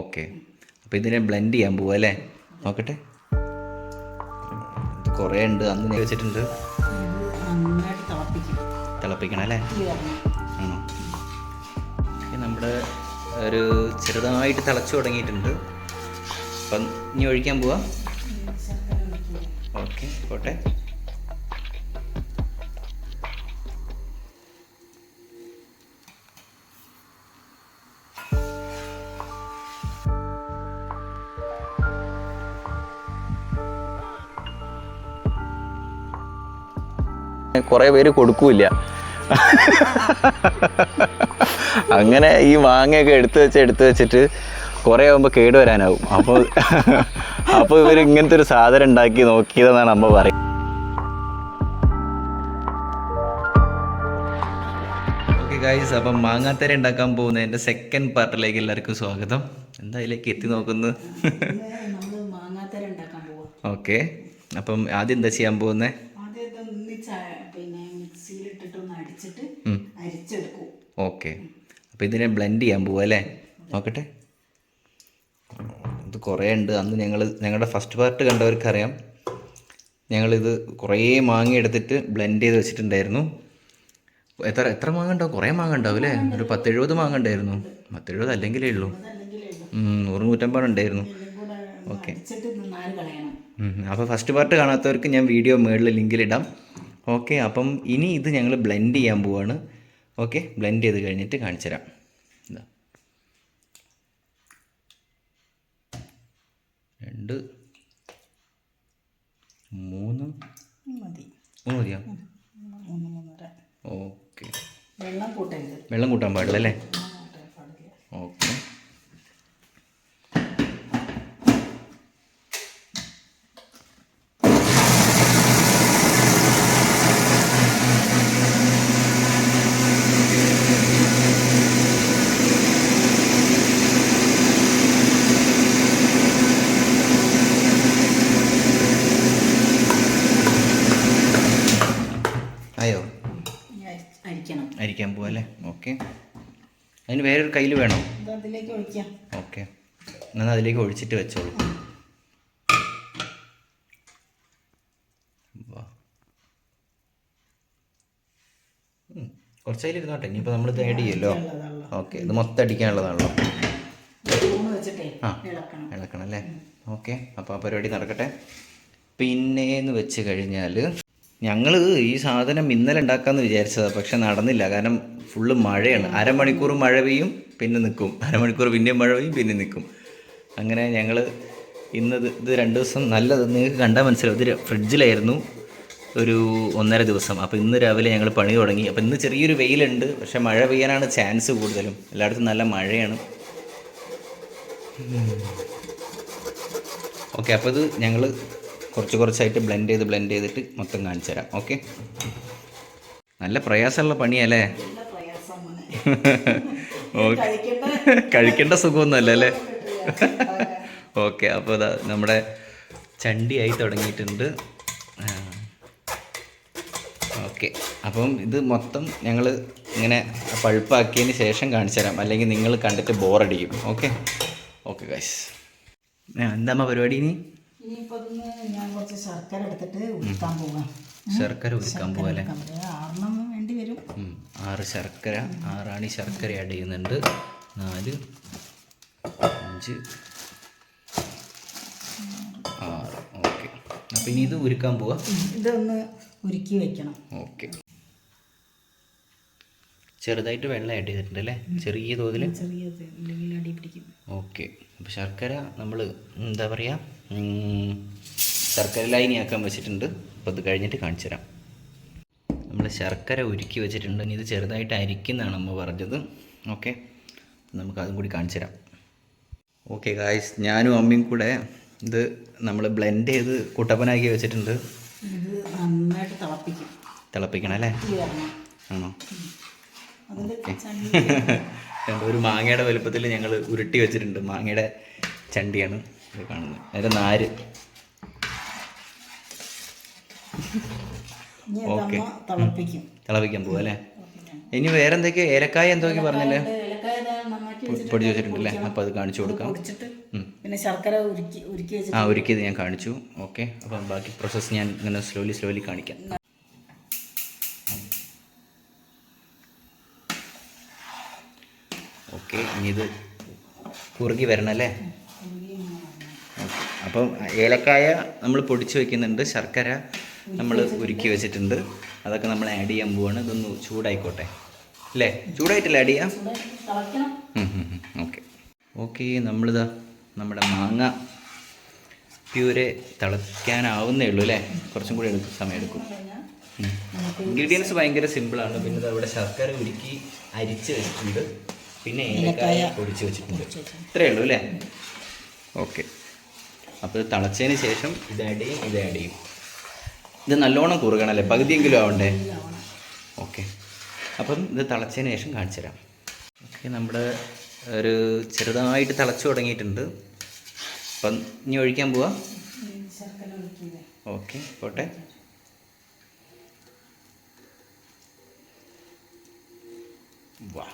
Okay. അപ്പോൾ ഇതിനെ blend ചെയ്യാൻ പോവാ അല്ലേ? നോക്കട്ടെ. കുറേ ഉണ്ട്. അന്ന് വെച്ചിട്ടുണ്ട്. തിളപ്പിക്കണം അല്ലേ? ആണോ? നമ്മുടെ ഒരു ചെറുതായിട്ട് തിളച്ചു തുടങ്ങിയിട്ടുണ്ട്. അപ്പം ഇനി ഒഴിക്കാൻ പോവാ. ഓക്കെ പോട്ടെ. കുറേ പേര് കൊടുക്കൂല അങ്ങനെ ഈ മാങ്ങയൊക്കെ എടുത്തു വെച്ച് എടുത്തു വെച്ചിട്ട് കുറേ ആകുമ്പോൾ കേടുവരാനാവും അപ്പോൾ അപ്പോൾ ഇവർ ഇങ്ങനത്തെ ഒരു സാധനം ഉണ്ടാക്കി നോക്കിയതെന്നാണ് അമ്മ പറയുന്നത്. ഓക്കെ ഗൈസ് അപ്പം മാങ്ങാത്തര ഉണ്ടാക്കാൻ പോകുന്ന എന്റെ സെക്കൻഡ് പാർട്ടിലേക്ക് എല്ലാവർക്കും സ്വാഗതം. എന്താ അതിലേക്ക് എത്തി നോക്കുന്നു ഓക്കെ അപ്പം ആദ്യം എന്താ ചെയ്യാൻ പോകുന്നത് ആദ്യം ഇത് ഒന്നിച്ച് അ- പിന്നെ മിക്സിയിലിട്ടിട്ട് ഒന്ന് അടിച്ചിട്ട് അരിച്ചെടുക്കും ഓക്കെ. അപ്പോൾ ഇതിനെ ബ്ലെൻഡ് ചെയ്യാൻ പോവുക അല്ലേ? നോക്കട്ടെ. ഇത് കുറേ ഉണ്ട്. അന്ന് ഞങ്ങൾ ഞങ്ങളുടെ ഫസ്റ്റ് പാർട്ട് കണ്ടവർക്കറിയാം. ഞങ്ങളിത് കുറേ മാങ്ങ എടുത്തിട്ട് ബ്ലെൻഡ് ചെയ്ത് വെച്ചിട്ടുണ്ടായിരുന്നു. എത്ര എത്ര മാങ്ങ ഉണ്ടാവും? കുറേ മാങ്ങ ഉണ്ടാവും അല്ലേ? ഒരു പത്തെഴുപത് മാങ്ങ ഉണ്ടായിരുന്നു. പത്തെഴുപത് അല്ലെങ്കിലേ ഉള്ളൂ. നൂറ് നൂറ്റമ്പത് ഉണ്ടായിരുന്നു. ഓക്കെ. അപ്പോൾ ഫസ്റ്റ് പാർട്ട് കാണാത്തവർക്ക് ഞാൻ വീഡിയോ മുകളിൽ ലിങ്കിലിടാം ഓക്കെ അപ്പം ഇനി ഇത് ഞങ്ങൾ ബ്ലെൻഡ് ചെയ്യാൻ പോവാണ്. ഓക്കെ ബ്ലെൻഡ് ചെയ്ത് കഴിഞ്ഞിട്ട് കാണിച്ചു തരാം രണ്ട് മൂന്ന് മതി. മൂന്ന് മതിയോ? ഓക്കെ. വെള്ളം കൂട്ടരുത്. വെള്ളം കൂട്ടാൻ പാടില്ല അല്ലേ വെള്ളം കൂട്ടാൻ പാടില്ല ഓക്കെ ആയോ ഇനി അരി- അരിക്കണം അരിക്കാൻ പോവാ അല്ലേ ഓക്കെ അതിന് വേറൊരു കയ്യിൽ വേണോ? ഇത് അതിലേക്ക് ഒഴിക്കാം. ഓക്കെ. എന്നാൽ അതിലേക്ക് ഒഴിച്ചിട്ട് വെച്ചോളൂ. കുറച്ച് അതിൽ ഇരുന്നോട്ടെ ഇനിയിപ്പോൾ നമ്മളിത് ആഡ് ചെയ്യല്ലോ. ഓക്കെ ഇത് മൊത്തം അടിക്കാനുള്ളതാണല്ലോ. ആ. ഇളക്കണം. അല്ലേ? ഓക്കെ അപ്പോൾ ആ പരിപാടി നടക്കട്ടെ. പിന്നെ എന്ന് വെച്ച് കഴിഞ്ഞാൽ ഞങ്ങൾ ഈ സാധനം ഇന്നലെ ഉണ്ടാക്കാമെന്ന് വിചാരിച്ചതാണ് പക്ഷെ നടന്നില്ല. കാരണം ഫുള്ള് മഴയാണ്. അരമണിക്കൂർ മഴ പെയ്യും പിന്നെ നിൽക്കും അരമണിക്കൂർ പിന്നെയും മഴ പെയ്യും പിന്നെ നിൽക്കും അങ്ങനെ ഞങ്ങൾ ഇന്ന് ഇത് രണ്ട് ദിവസം നല്ലത് നിങ്ങൾക്ക് കണ്ടാൽ മനസ്സിലാവും. ഇത് ഫ്രിഡ്ജിലായിരുന്നു ഒരു ഒന്നര ദിവസം. അപ്പോൾ ഇന്ന് രാവിലെ ഞങ്ങൾ പണി തുടങ്ങി. അപ്പോൾ ഇന്ന് ചെറിയൊരു വെയിലുണ്ട് പക്ഷേ മഴ പെയ്യാനാണ് ചാൻസ് കൂടുതലും. എല്ലായിടത്തും നല്ല മഴയാണ്. ഓക്കെ അപ്പോൾ ഇത് ഞങ്ങൾ കുറച്ച് കുറച്ചായിട്ട് ബ്ലെൻഡ് ചെയ്ത് ബ്ലെൻഡ് ചെയ്തിട്ട് മൊത്തം കാണിച്ചു തരാം. ഓക്കെ നല്ല പ്രയാസമുള്ള പണിയല്ലേ. ഓക്കെ കഴിക്കേണ്ട സുഖമൊന്നുമല്ല അല്ലേ? ഓക്കെ അപ്പോൾ ഇതാ നമ്മുടെ ചണ്ടിയായി തുടങ്ങിയിട്ടുണ്ട്. ഓക്കെ അപ്പം ഇത് മൊത്തം ഞങ്ങൾ ഇങ്ങനെ പഴുപ്പാക്കിയതിന് ശേഷം കാണിച്ചു തരാം. അല്ലെങ്കിൽ നിങ്ങൾ കണ്ടിട്ട് ബോറടിക്കും ഓക്കെ ഓക്കെ ഗൈസ് എന്താ പരിപാടി ഇനി? ഞാൻ കുറച്ച് ശർക്കര എടുത്തിട്ട് ഉരുക്കാൻ പോകാം ശർക്കര ഉരുക്കാൻ ആറെണ്ണം വേണ്ടി വരും. ആറ് ശർക്കര ആറാണി ശർക്കര ആഡ് ചെയ്യുന്നുണ്ട്. നാല് അഞ്ച് ആറ്. ഓക്കെ. അപ്പം ഇനി ഇത് ഉരുക്കാൻ പോവാ. ഇതൊന്ന് ഉരുക്കി വെക്കണം. ഓക്കെ. ചെറുതായിട്ട് വെള്ളം ആഡ് ചെയ്തിട്ടുണ്ട് അല്ലേ? ചെറിയ തോതിൽ ചെറിയ ഓക്കെ. അപ്പോൾ ശർക്കര നമ്മൾ എന്താ പറയുക ശർക്കര ലൈനിയാക്കാൻ വെച്ചിട്ടുണ്ട്. അപ്പോൾ അത് കഴിഞ്ഞിട്ട് കാണിച്ചു തരാം. നമ്മൾ ശർക്കര ഉരുക്കി വെച്ചിട്ടുണ്ട്. ഇനി ഇത് ചെറുതായിട്ട് അരിക്കുന്നതാണ് അമ്മ പറഞ്ഞത്. ഓക്കെ നമുക്ക് അതും കൂടി കാണിച്ചു തരാം. ഓക്കെ ഗായ്സ് ഞാനും അമ്മയും കൂടെ ഇത് നമ്മൾ ബ്ലെൻഡ് ചെയ്ത് കുട്ടപ്പനാക്കി വെച്ചിട്ടുണ്ട്. ഇത് നന്നായിട്ട് തിളപ്പിക്കും. തിളപ്പിക്കണം അല്ലേ? ആണോ? ഒരു മാങ്ങയുടെ വലുപ്പത്തിൽ ഞങ്ങൾ ഉരുട്ടി വെച്ചിട്ടുണ്ട്. മാങ്ങയുടെ ചണ്ടിയാണ്. ഇത് കാണുന്നത്. അതിന്റെ നാര്. ഓക്കെ. തിളപ്പിക്കാൻ പോവാ അല്ലേ? ഇനി വേറെ എന്തൊക്കെയോ? ഏലക്കായ എന്തൊക്കെ പറഞ്ഞല്ലേ? പൊടി വെച്ചിട്ടുണ്ടല്ലേ. അപ്പോൾ അത് കാണിച്ചു കൊടുക്കാം. പിന്നെ ശർക്കര ഉരുക്കി ഉരുക്കി വെച്ചിട്ട് ആ ഒരുക്കിയത് ഞാൻ കാണിച്ചു. ഓക്കെ. അപ്പം ബാക്കി പ്രോസസ് ഞാൻ ഇങ്ങനെ സ്ലോലി സ്ലോലി കാണിക്കാം. ഓക്കെ. ഇനി ഇത് കുറുകി വരണല്ലേ അല്ലേ? അപ്പം ഏലക്കായ നമ്മൾ പൊടിച്ച് വെക്കുന്നുണ്ട് ശർക്കര നമ്മൾ ഉരുക്കി വെച്ചിട്ടുണ്ട്. അതൊക്കെ നമ്മൾ ആഡ് ചെയ്യാൻ പോവാണ്. ഇതൊന്ന് ചൂടായിക്കോട്ടെ. അല്ലേ? ചൂടായിട്ടില്ല ആഡ് ചെയ്യാം ഓക്കെ ഓക്കെ നമ്മളിതാ നമ്മുടെ മാങ്ങ പ്യൂരെ തിളയ്ക്കാനാവുന്നേ ഉള്ളൂ അല്ലേ? കുറച്ചും കൂടി എടുക്കും സമയം എടുക്കും. ഇൻഗ്രീഡിയൻസ് ഭയങ്കര സിമ്പിളാണ് പിന്നെ ദാ ഇവിടെ ശർക്കര ഉരുക്കി അരിച്ച് വെച്ചിട്ടുണ്ട്. പിന്നെ ഏലക്കായ പൊടിച്ച് വെച്ചിട്ടുണ്ട്. ഇത്രയേ ഉള്ളൂ അല്ലേ? ഓക്കെ അപ്പോൾ ഇത് തിളച്ചതിന് ശേഷം ഇത് ആഡ് ചെയ്യും ഇത് ആഡ് ചെയ്യും ഇത് നല്ലോണം കുറുകണല്ലേ? പകുതിയെങ്കിലും ആവണ്ടേ? ഓക്കെ. അപ്പം ഇത് തിളച്ചതിന് ശേഷം കാണിച്ചു തരാം. ഓക്കെ നമ്മുടെ ഒരു ചെറുതായിട്ട് തിളച്ചു തുടങ്ങിയിട്ടുണ്ട്. അപ്പം ഇനി ഒഴിക്കാൻ പോവാം? ഓക്കെ പോട്ടെ. വാ.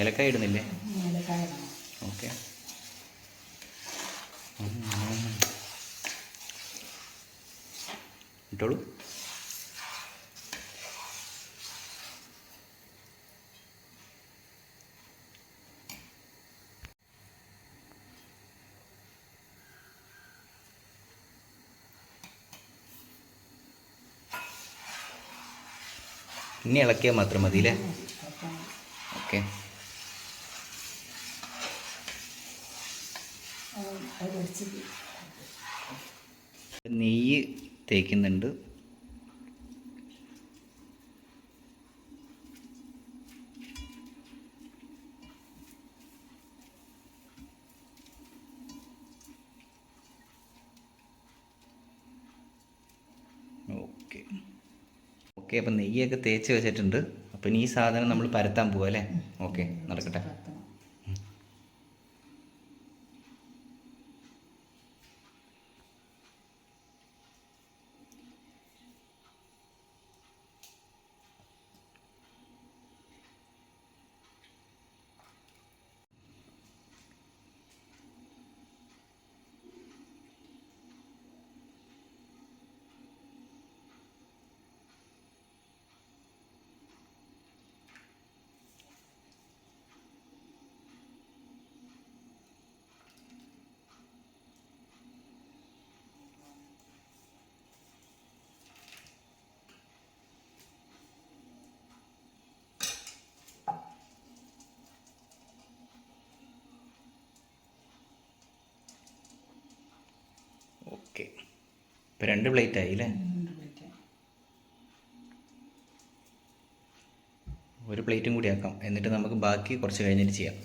ഏലക്കായ ഇടുന്നില്ലേ? ഓക്കെ. ഇട്ടോളൂ. ഇനി ഇളക്കിയാൽ മാത്രം മതി അല്ലേ ഓക്കെ. നെയ്യ് തേക്കുന്നുണ്ട്. ഓക്കെ. ഓക്കെ അപ്പം നെയ്യൊക്കെ തേച്ച് വെച്ചിട്ടുണ്ട്. അപ്പം ഇനി ഈ സാധനം നമ്മൾ പരത്താൻ പോവാ അല്ലേ? ഓക്കെ നടക്കട്ടെ. ഓക്കെ ഇപ്പം രണ്ട് പ്ലേറ്റ് ആയി അല്ലേ ഒരു പ്ലേറ്റും കൂടി ആക്കാം. എന്നിട്ട് നമുക്ക് ബാക്കി കുറച്ച് കഴിഞ്ഞിട്ട് ചെയ്യാം.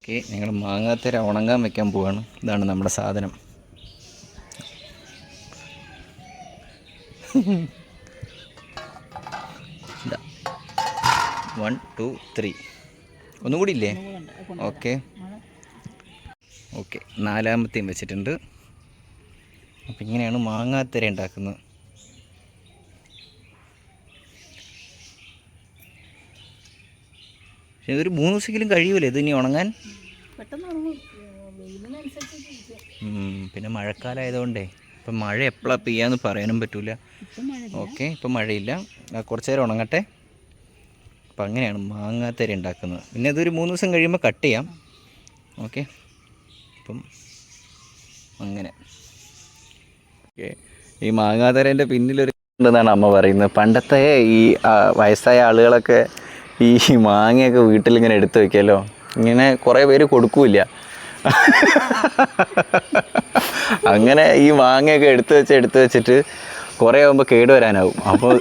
ഓക്കെ ഞങ്ങൾ മാങ്ങാത്തര ഉണങ്ങാൻ വെക്കാൻ പോവാണ്. ഇതാണ് നമ്മുടെ സാധനം. വൺ ടു ത്രീ ഒന്നും കൂടി ഇല്ലേ? ഓക്കെ ഓക്കെ നാലാമത്തെയും വെച്ചിട്ടുണ്ട്. അപ്പം ഇങ്ങനെയാണ് മാങ്ങാത്തര ഉണ്ടാക്കുന്നത്. ഇതൊരു മൂന്ന് ദിവസമെങ്കിലും കഴിയൂലേ ഇത് ഇനി ഉണങ്ങാൻ? പിന്നെ മഴക്കാലമായതുകൊണ്ടേ ഇപ്പം മഴ എപ്പോഴാണ് പെയ്യാന്ന് പറയാനും പറ്റൂല. ഓക്കെ ഇപ്പം മഴയില്ല. കുറച്ച് നേരം ഉണങ്ങട്ടെ. അപ്പം അങ്ങനെയാണ് മാങ്ങാത്തര ഉണ്ടാക്കുന്നത്. പിന്നെ ഇതൊരു മൂന്ന് ദിവസം കഴിയുമ്പോൾ കട്ട് ചെയ്യാം. ഓക്കെ അപ്പം അങ്ങനെ. ഓക്കെ ഈ മാങ്ങാതരേന്റെ പിന്നിലൊരു ഉണ്ടെന്നാണ് അമ്മ പറയുന്നത്. പണ്ടത്തെ ഈ വയസ്സായ ആളുകളൊക്കെ ഈ മാങ്ങയൊക്കെ വീട്ടിൽ ഇങ്ങനെ എടുത്തു വെക്കുമല്ലോ ഇങ്ങനെ കുറേ പേര് കൊടുക്കൂല അങ്ങനെ ഈ മാങ്ങയൊക്കെ എടുത്തു വെച്ച് എടുത്തു വെച്ചിട്ട് കുറേ ആകുമ്പോൾ കേട് വരാനാവും. അപ്പോൾ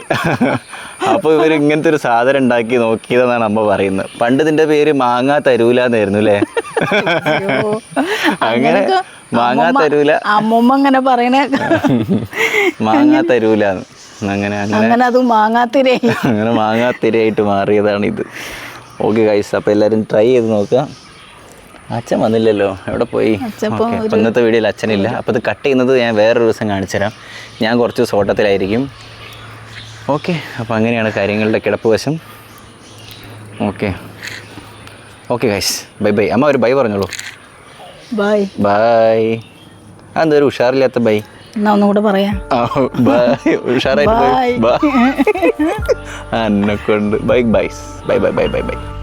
അപ്പോൾ ഇവർ ഇങ്ങനത്തെ ഒരു സാധനം ഉണ്ടാക്കി നോക്കിയതെന്നാണ് അമ്മ പറയുന്നത്. പണ്ട് ഇതിന്റെ പേര് മാങ്ങാ തരൂല എന്നായിരുന്നു അല്ലേ? അങ്ങനെ മാങ്ങാ തരൂല. അമ്മൂമ്മ അങ്ങനെ പറയണേ മാങ്ങാ തരൂല അങ്ങനെ അങ്ങനെ. അത് മാങ്ങാത്തിരേ. അങ്ങനെ മാങ്ങാത്തിരയായിട്ട് മാറിയതാണ് ഇത് ഓക്കെ ഗൈസ് അപ്പോൾ എല്ലാവരും ട്രൈ ചെയ്ത് നോക്കുക. അച്ഛൻ വന്നില്ലല്ലോ. എവിടെ പോയി? ഇന്നത്തെ വീഡിയോയിൽ അച്ഛനില്ല. അപ്പോൾ ഇത് കട്ട് ചെയ്യുന്നത് ഞാൻ വേറൊരു ദിവസം കാണിച്ചുതരാം ഞാൻ കുറച്ച് സോട്ടത്തിലായിരിക്കും ഓക്കെ അപ്പോൾ അങ്ങനെയാണ് കാര്യങ്ങളുടെ കിടപ്പ് വശം. Okay okay guys bye bye അമ്മ ഒരു ബൈ പറഞ്ഞോളൂ. ബൈ ബൈ അതെന്തൊരു ഉഷാറില്ലാത്ത ബൈ എന്നാ ഒന്നുകൂടെ പറയാം. ബൈ ഉഷാറായിട്ട് bye. Bye bye. Bye bye bye bye.